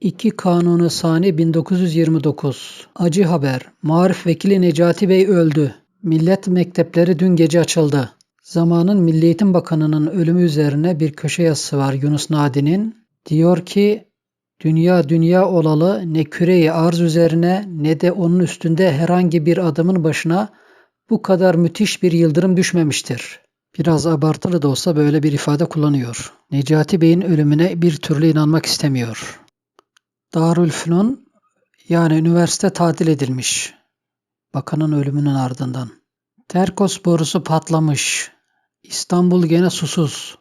2 Kanuni Sani 1929 Acı haber. Marif Vekili Necati Bey öldü. Millet mektepleri dün gece açıldı. Zamanın Milli Eğitim Bakanı'nın ölümü üzerine bir köşe yazısı var Yunus Nadi'nin. Diyor ki dünya dünya olalı ne küreyi arz üzerine ne de onun üstünde herhangi bir adamın başına bu kadar müthiş bir yıldırım düşmemiştir. Biraz abartılı da olsa böyle bir ifade kullanıyor. Necati Bey'in ölümüne bir türlü inanmak istemiyor. Darülfünun yani üniversite tatil edilmiş. Bakanın ölümünün ardından. Terkos borusu patlamış. İstanbul gene susuz.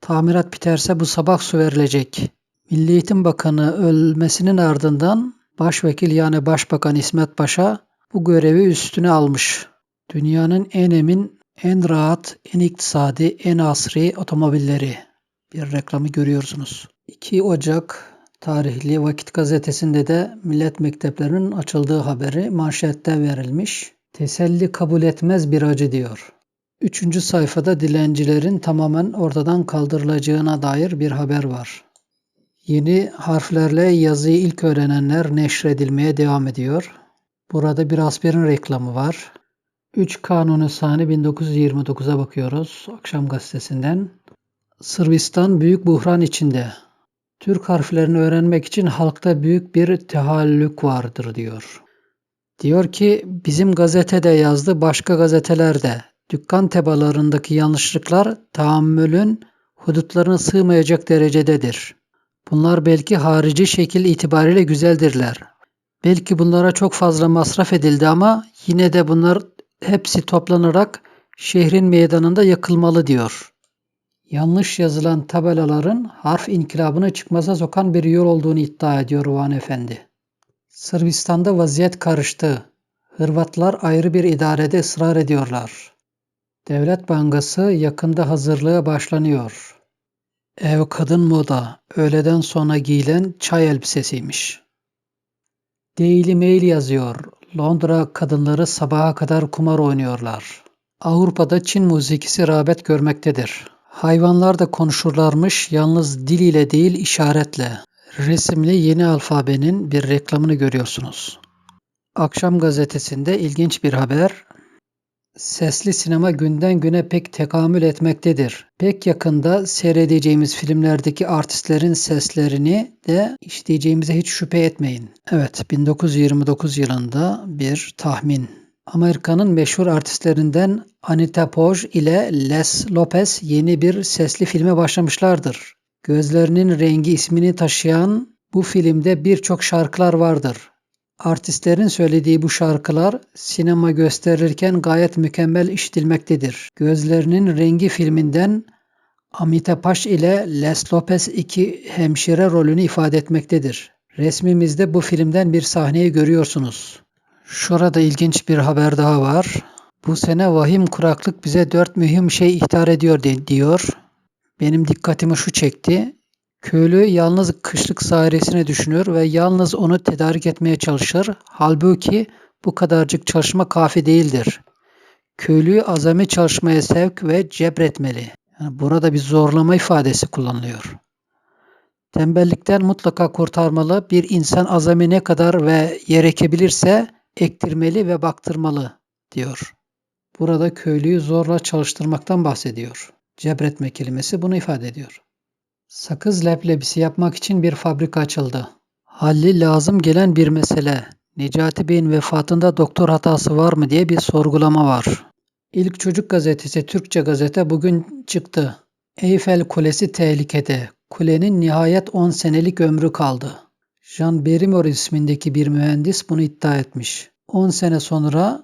Tamirat biterse bu sabah su verilecek. Milli Eğitim Bakanı ölmesinin ardından Başvekil yani Başbakan İsmet Paşa bu görevi üstüne almış. Dünyanın en emin, en rahat, en iktisadi, en asri otomobilleri. Bir reklamı görüyorsunuz. 2 Ocak tarihli Vakit gazetesinde de millet mekteplerinin açıldığı haberi manşette verilmiş. Teselli kabul etmez bir acı diyor. Üçüncü sayfada dilencilerin tamamen ortadan kaldırılacağına dair bir haber var. Yeni harflerle yazıyı ilk öğrenenler neşredilmeye devam ediyor. Burada bir aspirin reklamı var. 3 Kanuni Sani 1929'a bakıyoruz akşam gazetesinden. Sırbistan büyük buhran içinde. Türk harflerini öğrenmek için halkta büyük bir tehallük vardır diyor. Diyor ki bizim gazetede yazdı başka gazetelerde. Dükkan tebalarındaki yanlışlıklar tahammülün hudutlarına sığmayacak derecededir. Bunlar belki harici şekil itibariyle güzeldirler. Belki bunlara çok fazla masraf edildi ama yine de bunlar hepsi toplanarak şehrin meydanında yakılmalı diyor. Yanlış yazılan tabelaların harf inkılabını çıkmaza sokan bir yol olduğunu iddia ediyor Van Efendi. Sırbistan'da vaziyet karıştı. Hırvatlar ayrı bir idarede ısrar ediyorlar. Devlet Bankası yakında hazırlığa başlanıyor. Ev kadın moda, öğleden sonra giyilen çay elbisesiymiş. Daily Mail yazıyor. Londra kadınları sabaha kadar kumar oynuyorlar. Avrupa'da Çin musikisi rağbet görmektedir. Hayvanlar da konuşurlarmış yalnız dil ile değil işaretle. Resimli yeni alfabenin bir reklamını görüyorsunuz. Akşam gazetesinde ilginç bir haber. Sesli sinema günden güne pek tekamül etmektedir. Pek yakında seyredeceğimiz filmlerdeki artistlerin seslerini de işleyeceğimize hiç şüphe etmeyin. Evet, 1929 yılında bir tahmin. Amerika'nın meşhur artistlerinden Anita Poj ile Les Lopez yeni bir sesli filme başlamışlardır. Gözlerinin rengi ismini taşıyan bu filmde birçok şarkılar vardır. Artistlerin söylediği bu şarkılar sinema gösterilirken gayet mükemmel işitilmektedir. Gözlerinin rengi filminden Amita Paş ile Les Lopez iki hemşire rolünü ifade etmektedir. Resmimizde bu filmden bir sahneyi görüyorsunuz. Şurada ilginç bir haber daha var. Bu sene vahim kuraklık bize dört mühim şey ihtar ediyor diyor. Benim dikkatimi şu çekti. Köylü yalnız kışlık sairesini düşünür ve yalnız onu tedarik etmeye çalışır. Halbuki bu kadarcık çalışma kafi değildir. Köylüyü azami çalışmaya sevk ve cebretmeli. Yani burada bir zorlama ifadesi kullanılıyor. Tembellikten mutlaka kurtarmalı. Bir insan azami ne kadar ve gerekebilirse ektirmeli ve baktırmalı diyor. Burada köylüyü zorla çalıştırmaktan bahsediyor. Cebretme kelimesi bunu ifade ediyor. Sakız leblebisi yapmak için bir fabrika açıldı. Halli lazım gelen bir mesele. Necati Bey'in vefatında doktor hatası var mı diye bir sorgulama var. İlk Çocuk Gazetesi Türkçe gazete bugün çıktı. Eyfel Kulesi tehlikede. Kulenin nihayet 10 senelik ömrü kaldı. Jean Berimor ismindeki bir mühendis bunu iddia etmiş. 10 sene sonra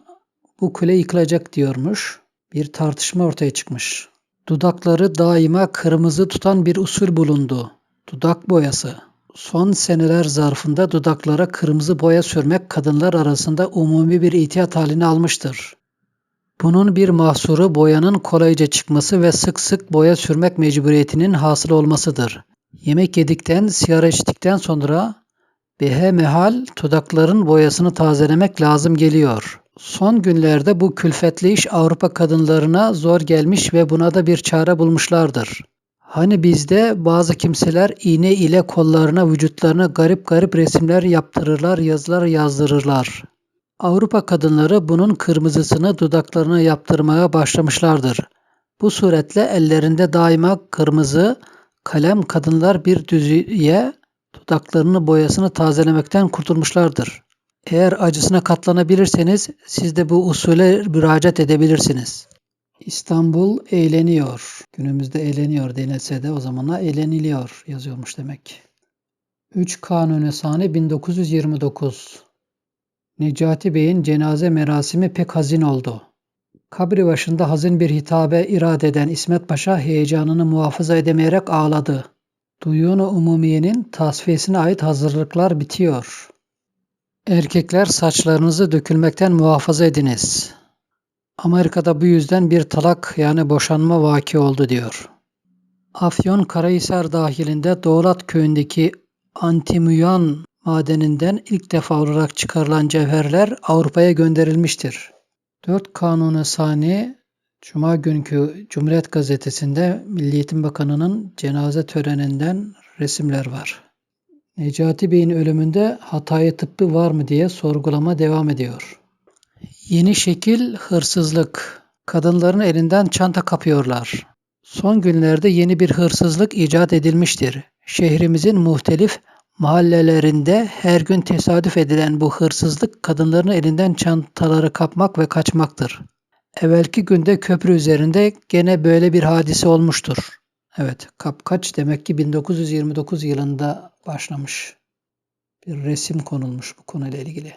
bu kule yıkılacak diyormuş. Bir tartışma ortaya çıkmış. Dudakları daima kırmızı tutan bir usul bulundu. Dudak boyası. Son seneler zarfında dudaklara kırmızı boya sürmek kadınlar arasında umumi bir ihtiyat halini almıştır. Bunun bir mahsuru boyanın kolayca çıkması ve sık sık boya sürmek mecburiyetinin hasıl olmasıdır. Yemek yedikten, sigara içtikten sonra behemehal dudakların boyasını tazelemek lazım geliyor. Son günlerde bu külfetli iş Avrupa kadınlarına zor gelmiş ve buna da bir çare bulmuşlardır. Hani bizde bazı kimseler iğne ile kollarına, vücutlarına garip garip resimler yaptırırlar, yazılar yazdırırlar. Avrupa kadınları bunun kırmızısını dudaklarına yaptırmaya başlamışlardır. Bu suretle ellerinde daima kırmızı kalem kadınlar bir düzüye dudaklarını boyasını tazelemekten kurtulmuşlardır. Eğer acısına katlanabilirseniz siz de bu usule müracaat edebilirsiniz. İstanbul eğleniyor. Günümüzde eğleniyor denilse de o zamanlar eğleniliyor yazıyormuş demek. 3 Kanuni Sani 1929 Necati Bey'in cenaze merasimi pek hazin oldu. Kabri başında hazin bir hitabe irade eden İsmet Paşa heyecanını muhafaza edemeyerek ağladı. Duyunu Umumiye'nin tasfiyesine ait hazırlıklar bitiyor. Erkekler saçlarınızı dökülmekten muhafaza ediniz. Amerika'da bu yüzden bir talak yani boşanma vaki oldu diyor. Afyon Karahisar dahilinde Doğulat köyündeki Antimüyan madeninden ilk defa olarak çıkarılan cevherler Avrupa'ya gönderilmiştir. 4 Kanuni Sani Cuma günkü Cumhuriyet Gazetesi'nde Milli Eğitim Bakanı'nın cenaze töreninden resimler var. Necati Bey'in ölümünde hatayı tıbbı var mı diye sorgulama devam ediyor. Yeni şekil hırsızlık. Kadınların elinden çanta kapıyorlar. Son günlerde yeni bir hırsızlık icat edilmiştir. Şehrimizin muhtelif mahallelerinde her gün tesadüf edilen bu hırsızlık kadınların elinden çantaları kapmak ve kaçmaktır. Evvelki günde köprü üzerinde gene böyle bir hadise olmuştur. Evet, kapkaç demek ki 1929 yılında başlamış. Bir resim konulmuş bu konuyla ilgili.